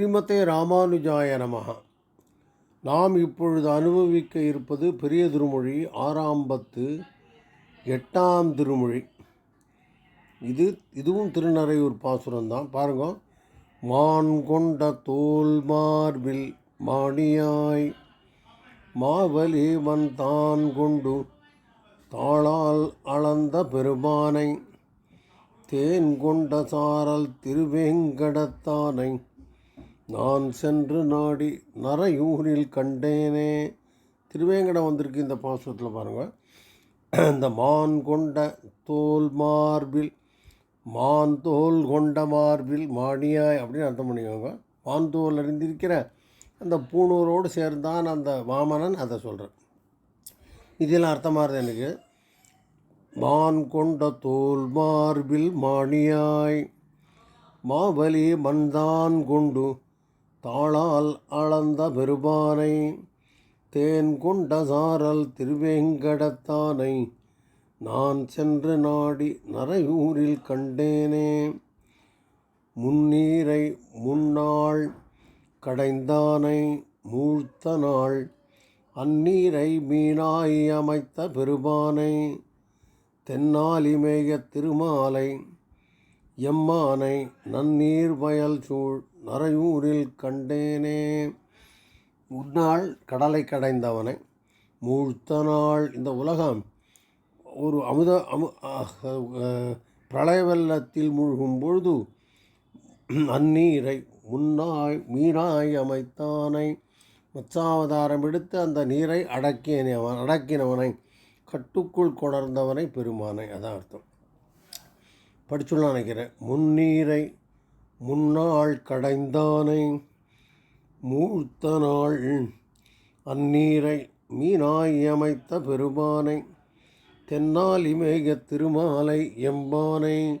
ஸ்ரீமதே ராமானுஜாய நமஹ. நாம் இப்பொழுது அனுபவிக்க இருப்பது பெரிய திருமொழி ஆறாம் பத்து எட்டாம் திருமொழி. இது இதுவும் திருநறையூர் பாசுரம் தான் பாருங்க. மான் கொண்ட தோல் மார்பில் மாணியாய் மாவலிவன் தான் கொண்டு தாளால் அளந்த பெருமானை தேன் கொண்ட சாரல் திருவேங்கடத்தானை நான் சென்று நாடி நரையூரில் கண்டேனே. திருவேங்கடம் வந்திருக்கு இந்த பாசுரத்தில் பாருங்கள் இந்த மான் கொண்ட தோல் மார்பில் மான் தோல் கொண்ட மார்பில் மாணியாய் அப்படின்னு அர்த்தம் பண்ணிக்கோங்க. மான் தோல் அறிந்திருக்கிற அந்த பூணூரோடு சேர்ந்தான் அந்த வாமனன் அதை சொல்கிறேன் இதெல்லாம் அர்த்தமாகுது எனக்கு. மான் கொண்ட தோல் மார்பில் மாணியாய் மாவலி மன்தான் கொண்டு தாளால் அளந்த பெருமானை தேன் கொண்ட சாரல் திருவேங்கடத்தானை நான் சென்று நாடி நரையூரில் கண்டேனே. முன்னீரை முன்னாள் கடைந்தானை மூழ்த்த நாள் அந்நீரை மீனாய் அமைத்த பெருமானை தென்னாலிமேய திருமாலை எம்மானை நன்னீர் வயல் சூழ் நரையூரில் கண்டேனே. உன்னாள் கடலை கடைந்தவனை. மூழ்த்த நாள் இந்த உலகம். ஒரு அமுத அமு அஹ், பிரளய வெள்ளத்தில் மூழ்கும் பொழுது அந்நீரை முன்னாய் மீனாய் அமைத்தானை. மச்சாவதாரம் எடுத்து அந்த நீரை அடக்கியவன் அடக்கினவனை. கட்டுக்குள் கொணர்ந்தவனை பெருமானை. அதான் அர்த்தம். படிச்சுள்ள நினைக்கிறேன். முன்னீரை முன்னாள் கடைந்தானை மூழ்த்த நாள் அந்நீரை மீனாயமைத்த பெருமானை தென்னால் இமேக திருமாலை எம்பானை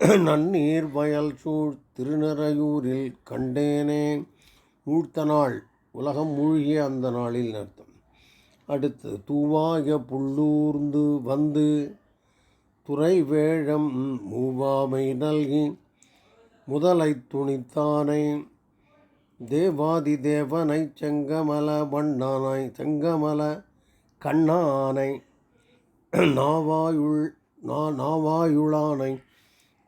நன்னீர் வயல் சூழ் திருநறையூரில் கண்டேனே. மூழ்த்த நாள் உலகம் மூழ்கிய அந்த நாளில் அர்த்தம் அடுத்து தூவாய புள்ளூர்ந்து வந்து துறை வேழம் மூவாமை நல்கி முதலை துணித்தானை தேவாதி தேவனை செங்கமல வண்ணானை செங்கமல கண்ணானை நாவாயுள் நா நாவாயுளானை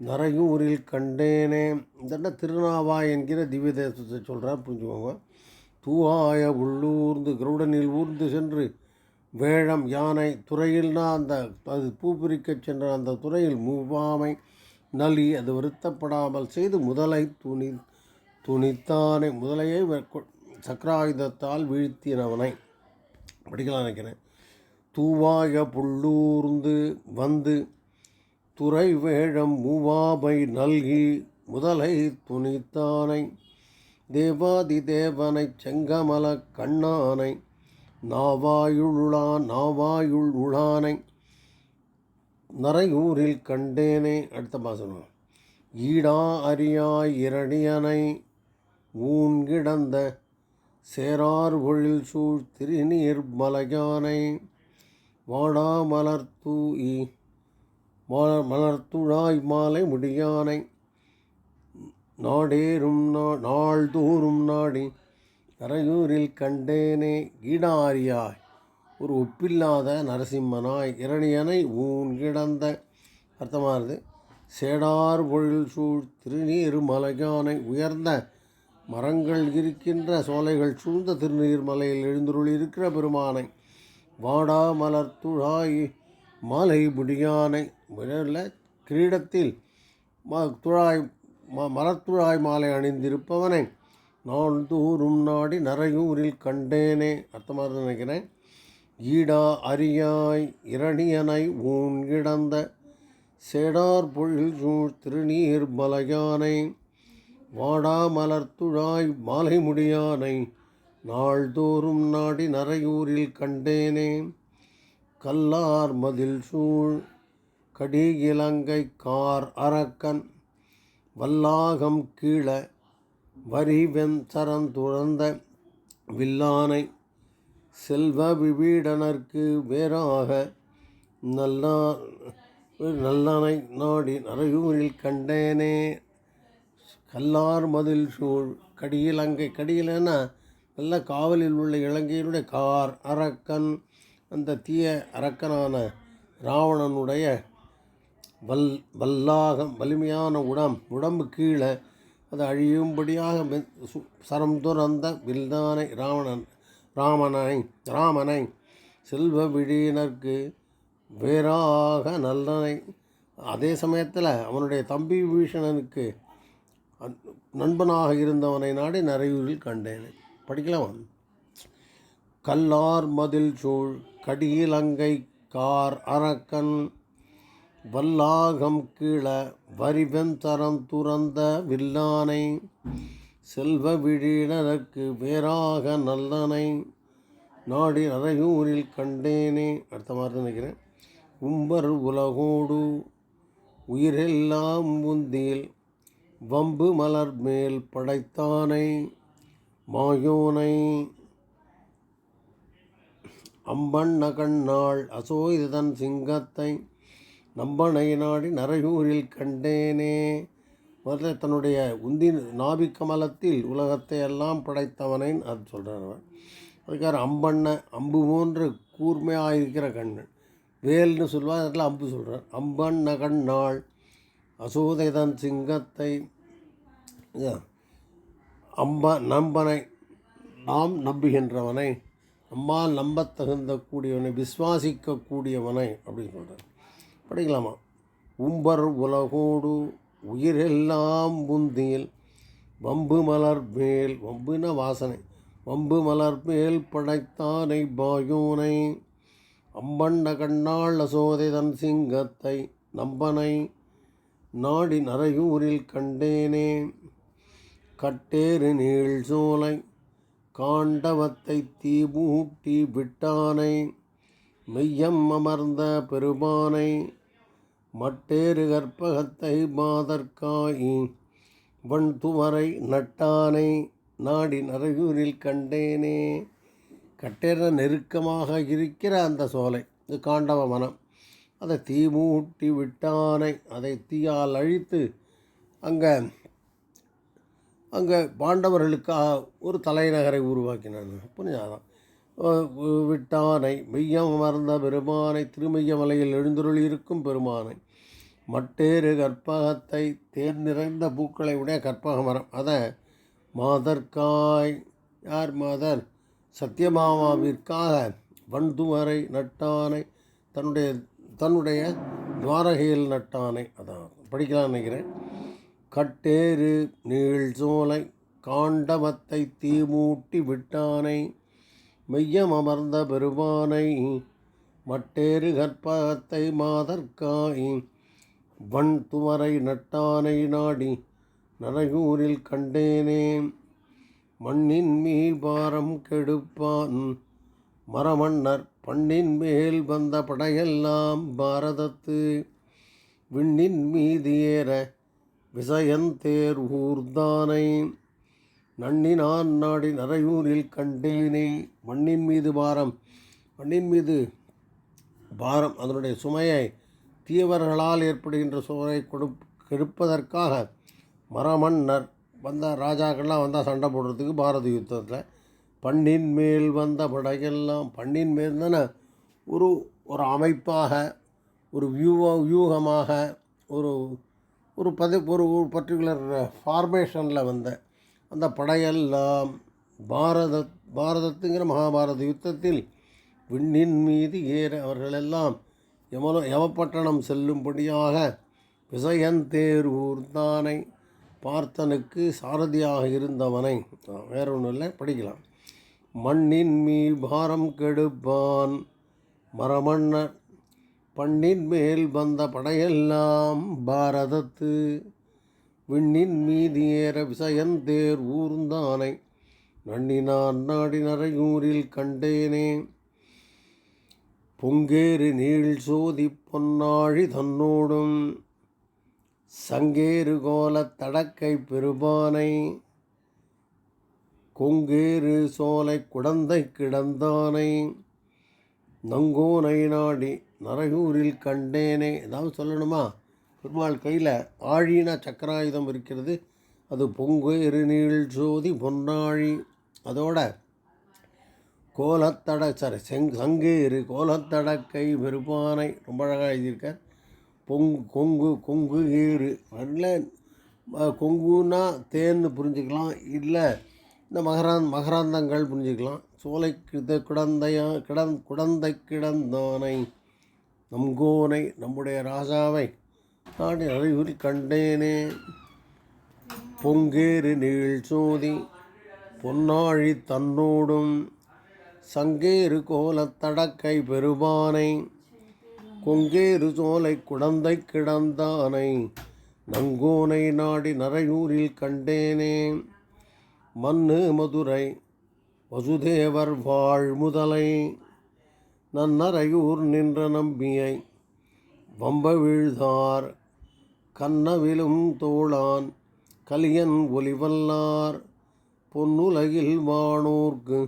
நரையூரில் கண்டேனே. இந்த திருநாவாய் என்கிற திவ்ய தேசத்தை சொல்கிறார் புரிஞ்சுக்கோங்க. தூவாய உள்ளூர்ந்து கருடனில் ஊர்ந்து சென்று வேழம் யானை துறையில்னா அந்த அது பூ பிரிக்கச் சென்ற அந்த துறையில் மூவாமை நலி அது வருத்தப்படாமல் செய்து முதலை துணி துணித்தானை. முதலையை சக்கராயுதத்தால் வீழ்த்தினவனை. படிக்கலாம் நினைக்கிறேன். தூவாய புள்ளூர்ந்து வந்து துறை வேழம் மூவாபை நல்கி முதலை துணித்தானை. தேவாதி தேவனை செங்கமல கண்ணானை. நாவாயுளான் நாவாயுள் உளானை. நரையூரில் கண்டேனே அடுத்த பாசனம். ஈடா அரியாய் இரணியனை ஊன்கிடந்த சேரார் ஒழில் சூழ் திருநீர் மலையானை வாடா மலர்தூயி மலர்த்துழாய் மாலை முடியானை. நாடேறும் நா நாள்தோறும் நாடி கரையூரில் கண்டேனே ஈடாரியாய் ஒரு ஒப்பில்லாத நரசிம்மனாய் இரணியனை ஊன் கிடந்த அர்த்தமானது. சேடார் பொழில் சூழ் திருநீர் மலையானை உயர்ந்த மரங்கள் இருக்கின்ற சோலைகள் சூழ்ந்த திருநீர் மலையில் எழுந்துருள் இருக்கிற பெருமானை. வாடா மலர் துழாய் மாலை முடியானை முதல்ல கிரீடத்தில் ம துழாய் ம மரத்துழாய் மாலை அணிந்திருப்பவனை. நான் தூரும் நாடி நரையூரில் கண்டேனே அர்த்தமாக நினைக்கிறேன். ஈடா அரியாய் இரணியனை ஊன் கிடந்த சேடார் பொழில் சூழ் திருநீர் மலையானை வாடா மலர்த்துழாய் மாலை முடியானை நாள்தோறும் நாடி நரையூரில் கண்டேனே. கல்லார் மதில் சூழ் கடி இலங்கை கார் அரக்கன் வல்லாகம் கீழ வரி வெஞ்சரன் துழந்த வில்லானை செல்வ விபீடனர்க்கு வேறாக நல்லா நல்லனை நாடி நரையூரில் கண்டேனே. கல்லார் மதில் சூழ் கடியிலங்கை கடியிலன்னா நல்ல காவலில் உள்ள இலங்கையினுடைய கார் அரக்கன் அந்த தீய அரக்கனான ராவணனுடைய வல் வல்லாகம் வலிமையான உடம் உடம்பு கீழே. அது அழியும்படியாக சு- சரம் துறந்த வில்தானை ராவணன் ராமனை ராமனை செல்வ விழியினர்க்கு வேறாக நல்லனை. அதே சமயத்தில் அவனுடைய தம்பி விபீஷணனுக்கு நண்பனாக இருந்தவனை நாடி நரையூரில் கண்டேன். படிக்கலாமா? கல்லார் மதில் சூழ் கடியிலங்கை கார் அரக்கன் வல்லாகம் கீழ வரிவெந்தரம் துறந்த வில்லானை செல்வ விழியினருக்கு வேறாக நல்லனை நாடி அரையூரில் கண்டேனே. அடுத்த மாதிரி தான் நினைக்கிறேன். உம்பர் உலகோடு உயிரெல்லாம் உந்தியில் வம்பு மலர் மேல் படைத்தானை மாயோனை அம்பண்ண கண்ணாள் அசோயுதன் சிங்கத்தை நம்பனை நாடி நரையூரில் கண்டேனே. முதல்ல தன்னுடைய உந்தி நாபி கமலத்தில் உலகத்தை எல்லாம் படைத்தவனை அது சொல்கிறார் அவன் அதுக்காக அம்பண்ண அம்பு போன்று கூர்மையாக இருக்கிற கண்ணன். வேல்னு சொல்லுவார் அதில் அம்பு சொல்கிறார் அம்பண்ண கண்ணாள் அசோதைதன் சிங்கத்தை அம்ப நம்பனை நாம் நம்புகின்றவனை நம்மால் நம்பத் தகுந்த கூடியவனை விசுவாசிக்க கூடியவனை அப்படின்னு சொல்கிறார் படிக்கலாமா? உம்பர் உலகோடு உயிரெல்லாம் புந்தியில் வம்பு மலர் மேல் வம்புன வாசனை. வம்பு மலர் மேல் படைத்தானை பாயோனை. அம்பண்ட கண்ணாள் அசோதை தன் சிங்கத்தை நம்பனை. நாடி நரையூரில் கண்டேனே. கட்டேறு நீள் சோலை. காண்டவத்தை தீபூட்டி விட்டானை. மெய்யம் அமர்ந்த பெருமானை. மட்டேறு கற்பகத்தை மாதற்காயி. வண்துவரை நட்டானை நாடி நரையூரில் கண்டேனே. கட்டேற நெருக்கமாக இருக்கிற அந்த சோலை இது காண்டவ மனம். அதை தீ மூட்டி விட்டானை அதை தீயால் அழித்து அங்கே அங்கே பாண்டவர்களுக்காக ஒரு தலைநகரை உருவாக்கினான் புரிஞ்சாதான் விட்டானை மெய்யம் அமர்ந்த பெருமானை திருமையமலையில் எழுந்தருளி இருக்கும் பெருமானை. மட்டேறு கற்பகத்தை தேர் நிறைந்த பூக்களை உடைய கற்பக மரம். அதை மாதர்காய் யார் மாதர்? சத்தியமாமாவிற்காக வண்டுவரை நட்டானை தன்னுடைய தன்னுடைய துவாரகையில் நட்டானை. அதான் படிக்கலாம் நினைக்கிறேன். கட்டேறு நீள் சோலை காண்டவத்தை தீமூட்டி விட்டானை மெய்யம் அமர்ந்த பெருமானை மட்டேறு கற்பகத்தை மாதற்காய் வண் துவரை நட்டானை நாடி நரையூரில் கண்டேனே. மண்ணின் மீள் பாரம் கெடுப்பான் மரமன்னர் பண்ணின் மேல் வந்த படையெல்லாம் பாரதத்து. விண்ணின் மீது ஏற விசயந்தேர் ஊர்தானை நன்னினான் நாடி நரையூரில் கண்டேனே. மண்ணின் மீது பாரம். மண்ணின் மீது பாரம். அதனுடைய சுமையை தீவர்களால் ஏற்படுகின்ற சுவரை கொடு கெடுப்பதற்காக மரமன்னர் வந்த ராஜாக்கள்லாம் வந்தால் சண்டை போடுறதுக்கு பாரத யுத்தத்தில் பண்ணின் மேல் வந்த படையெல்லாம் பண்ணின் மேல் தானே ஒரு ஒரு அமைப்பாக ஒரு வியூவ வியூகமாக ஒரு ஒரு பதி ஒரு ஒரு பர்டிகுலர் ஃபார்மேஷனில் வந்த அந்த படையெல்லாம் பாரத பாரதத்துங்கிற மகாபாரத யுத்தத்தில் விண்ணின் மீது ஏற அவர்களெல்லாம் யமன யமப்பட்டணம் செல்லும்படியாக விசயந்தேர் ஊர்தானை பார்த்தனுக்கு சாரதியாக இருந்தவனை. வேற ஒன்றும் இல்லை படிக்கலாம். மண்ணின் மீள் பாரம் கெடுப்பான் மரமன்னர். பண்ணின் மேல் வந்த படையெல்லாம் பாரதத்து. விண்ணின் மீது ஏற விசயந்தேர் ஊர்ந்தானை நன்னினான் நாடி நரையூரில் கண்டேனே. பொங்கேறு நீள் சோதி பொன்னாழி தன்னோடும். சங்கேறு கோலத் தடக்கை பெருபானை கொங்கேறு சோலை குடந்தை கிடந்தானை. நங்கோனை நாடி நரையூரில் கண்டேனே. ஏதாவது சொல்லணுமா? பெருமாள் கையில் ஆழின சக்கராயுதம் இருக்கிறது. அது பொங்கு நீள் சோதி பொன்னாழி. அதோட கோலத்தட சாரி செங் சங்கேறு கோலத்தடக்கை பெருமானை ரொம்ப அழகாக எழுதியிருக்கார். பொங்கு கொங்கு கொங்கு ஏறு. நல்ல கொங்குன்னா தேன்னு புரிஞ்சுக்கலாம். இல்லை இந்த மகராந் மகராந்தங்கள் புரிஞ்சுக்கலாம். சோலை கிட கிடந்தையா கிடந் குடந்தை கிடந்தானை நம்கோனை நம்முடைய ராஜாவை நாடு அறிவில் கண்டேனே. பொங்கேறு நீள் சோதி பொன்னாழி தன்னோடும் சங்கேறு கோலத் தடக்கை பெருபானை கொங்கேறு சோலை குடந்தை கிடந்தானை நங்கோனை நாடி நரையூரில் கண்டேனே. மண்ணு மதுரை வசுதேவர் வாழ் முதலை நன்னரையூர் நின்ற நம்பியை வம்ப வீழ்தார் கண்ணவிலும் தோளான் கலியன் ஒலிவல்லார் பொன்னுலகில் வானோர்க்கு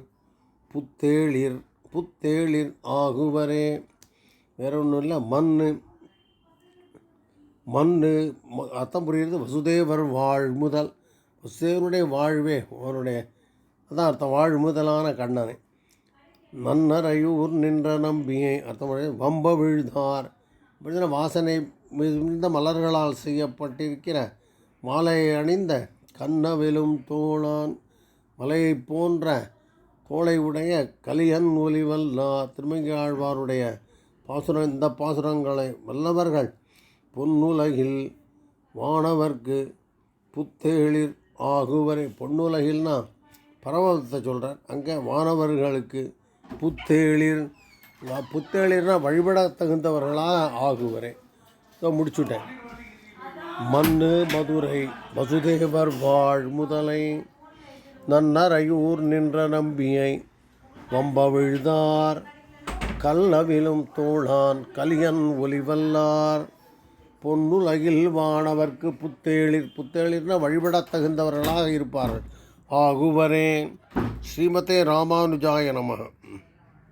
புத்தேளிர் புத்தேளிர் ஆகுவரே. வேற ஒன்றும் இல்லை மண் மண் அர்த்தம் புரிகிறது வசுதேவர் வாழ் முதல் வசுதேவனுடைய வாழ்வே அவனுடைய அதான் அர்த்தம் வாழ் முதலான கண்ணனை. நன்னரையூர் நின்ற நம்பியை அர்த்தம் வம்பவிழ்தார் வம்ப விழுதார் அப்படின்னா வாசனை மிகுந்த மலர்களால் செய்யப்பட்டிருக்கிற மாலையை அணிந்த கண்ணவிலும் தோளான் மலையைப் போன்ற கோளை உடைய கலியன் ஒலிவல்லா திருமங்கி ஆழ்வாருடைய பாசுரம் இந்த பாசுரங்களை வல்லவர்கள் பொன்னுலகில் வானவர்க்கு புத்தேளிர் ஆகுவரை பொன்னுலகில்னா பரவத்தை சொல்கிறார் அங்கே வானவர்களுக்கு புத்தேளிர் நான் வழிபட தகுந்தவர்களாக ஆகுவரே. முடிச்சுட்டேன். மண் மதுரை வசுதேவர் வாழ் முதலை நன்னரையூர் நின்ற நம்பியை வம்பவிழ்தார் கல்லவிலும் தோளான் கலியன் ஒலிவல்லார் பொன்னுலகில் வானவர்க்கு புத்தேளிர் புத்தேளிர்னா வழிபடத் தகுந்தவர்களாக இருப்பார்கள். ஆகுவரே. ஸ்ரீமதே ராமானுஜாய நமக.